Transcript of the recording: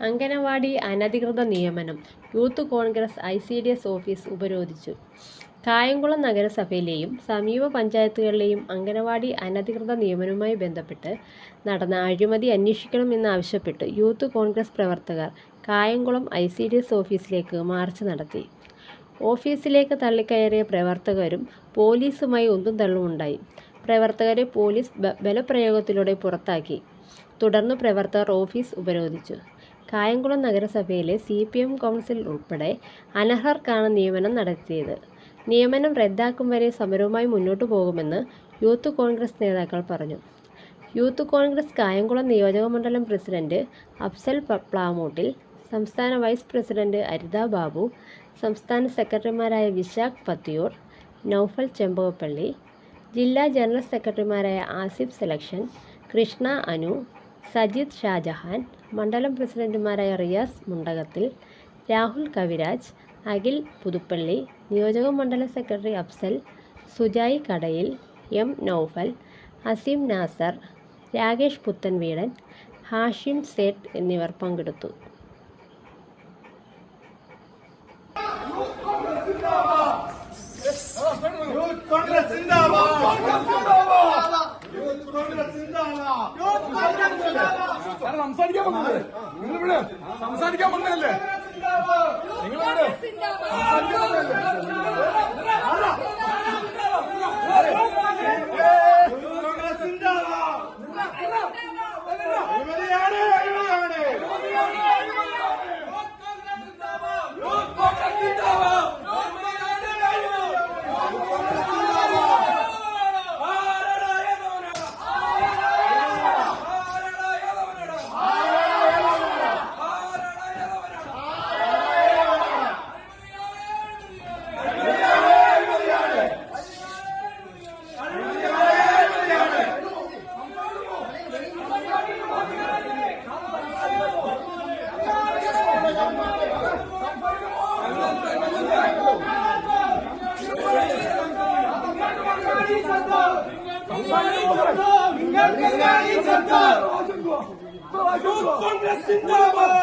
അംഗനവാടി അനധികൃത നിയമനം. Youth Congress I C D S office ഉപരോധിച്ചു. കായംകുളം നഗരസഭയിലെയും സമീപ പഞ്ചായത്തുകളിലെയും അംഗനവാടി അനധികൃത നിയമനവുമായി ബന്ധപ്പെട്ട് നടന്ന അഴിമതി അന്വേഷിക്കണമെന്നാവശ്യപ്പെട്ട് യൂത്ത് കോൺഗ്രസ് പ്രവർത്തകർ Kayamkulam I C D S ഓഫീസിലേക്ക് മാർച്ച് നടത്തി. ഓഫീസിലേക്ക് തള്ളിക്കയറിയ പ്രവർത്തകരും പോലീസുമായി ഒന്നും തള്ളുമുണ്ടായി. പ്രവർത്തകരെ പോലീസ് ബലപ്രയോഗത്തിലൂടെ പുറത്താക്കി. തുടർന്ന് പ്രവർത്തകർ ഓഫീസ് ഉപരോധിച്ചു. കായംകുളം നഗരസഭയിലെ സി പി എം കൗൺസിൽ ഉൾപ്പെടെ അനർഹർക്കാണ് നിയമനം നടത്തിയത്. നിയമനം റദ്ദാക്കും വരെ സമരവുമായി മുന്നോട്ടു പോകുമെന്ന് യൂത്ത് കോൺഗ്രസ് നേതാക്കൾ പറഞ്ഞു. യൂത്ത് കോൺഗ്രസ് കായംകുളം നിയോജക മണ്ഡലം പ്രസിഡന്റ് അഫ്സൽ പ്ലാമൂട്ടിൽ സംസ്ഥാന വൈസ് പ്രസിഡന്റ് അരിത ബാബു സംസ്ഥാന സെക്രട്ടറിമാരായ വിശാഖ് പത്തിയൂർ നൌഫൽ ചെമ്പകപ്പള്ളി ജില്ലാ ജനറൽ സെക്രട്ടറിമാരായ ആസിഫ് സെലക്ഷൻ കൃഷ്ണ അനു സജിത് ഷാജഹാൻ മണ്ഡലം പ്രസിഡന്റുമാരായ റിയാസ് മുണ്ടകത്തിൽ രാഹുൽ കവിരാജ് അഖിൽ പുതുപ്പള്ളി നിയോജക മണ്ഡലം സെക്രട്ടറി അഫ്സൽ സുജായി കടയിൽ എം നൗഫൽ അസീം നാസർ രാകേഷ് പുത്തൻവീടൻ ഹാഷിം സേട്ട് എന്നിവർ പങ്കെടുത്തു സിന്ദാബാദ് യൂത്ത് കോൺഗ്രസ് സിന്ദാബാദ് ഞാൻ സംസാരിക്കാൻ വന്നത്. നിങ്ങൾ ഇവിടെ സംസാരിക്കാൻ വന്നതല്ലേ? യൂത്ത് കോൺഗ്രസ് സിന്ദാബാദ്